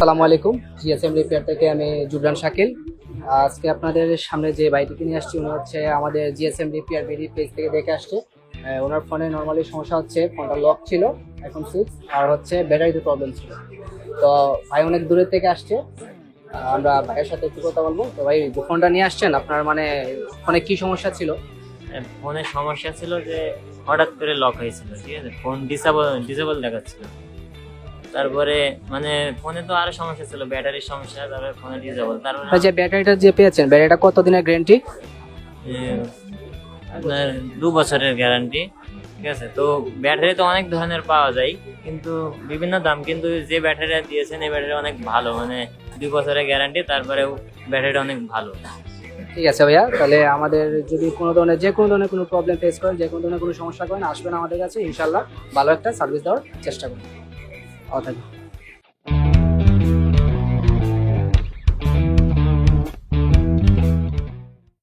আসসালামু আলাইকুম। GSM repair থেকে আমি জুবরান শাকিল। আজকে আপনাদের সামনে যে বাইকটি নিয়ে আসছি, উনি হচ্ছে আমাদের জিএসএম রিপেয়ার বিডি পেজ থেকে দেখে আসছে। ওনার ফোনে নর্মালি সমস্যা হচ্ছে, ফোনটা লক ছিল এখন সুইচ আর হচ্ছে ব্যাটারিতে প্রবলেম ছিল। তো ভাই অনেক দূরের থেকে আসছে। আমরা ভাইয়ের সাথে একটু কথা বলব। তো ভাই ফোনটা নিয়ে আসছেন, আপনার মানে ফোনে কি সমস্যা ছিল? ফোনে সমস্যা ছিল যে হঠাৎ করে লক হয়েছিল, ঠিক আছে? ফোন ডিসেবল ডিসেবল দেখাচ্ছিল। তারপরে মানে ফোনে তো আরও সমস্যা ছিল ব্যাটারির সমস্যা তারপরে ফোনে ডিসেবল তারপরে যে ব্যাটারিটা যে পেয়েছেন ব্যাটারিটা কত দিনের গ্যারান্টি আপনার দু বছরের গ্যারান্টি ঠিক আছে? তো ব্যাটারি তো অনেক ধরনের পাওয়া যায় কিন্তু বিভিন্ন দাম কিন্তু যে ব্যাটারিটা দিয়েছেন এই ব্যাটারি অনেক ভালো মানে দুই বছরের গ্যারান্টি তারপরেও ব্যাটারিটা অনেক ভালো। ঠিক আছে ভাইয়া তাহলে আমাদের যদি কোনো ধরনের যে কোনো ধরনের কোনো প্রবলেম ফেস করেন যে কোনো ধরনের কোনো সমস্যা করেন আসবেন আমাদের কাছে ইনশাল্লাহ ভালো একটা সার্ভিস দেওয়ার চেষ্টা করুন ভালো থাকবেন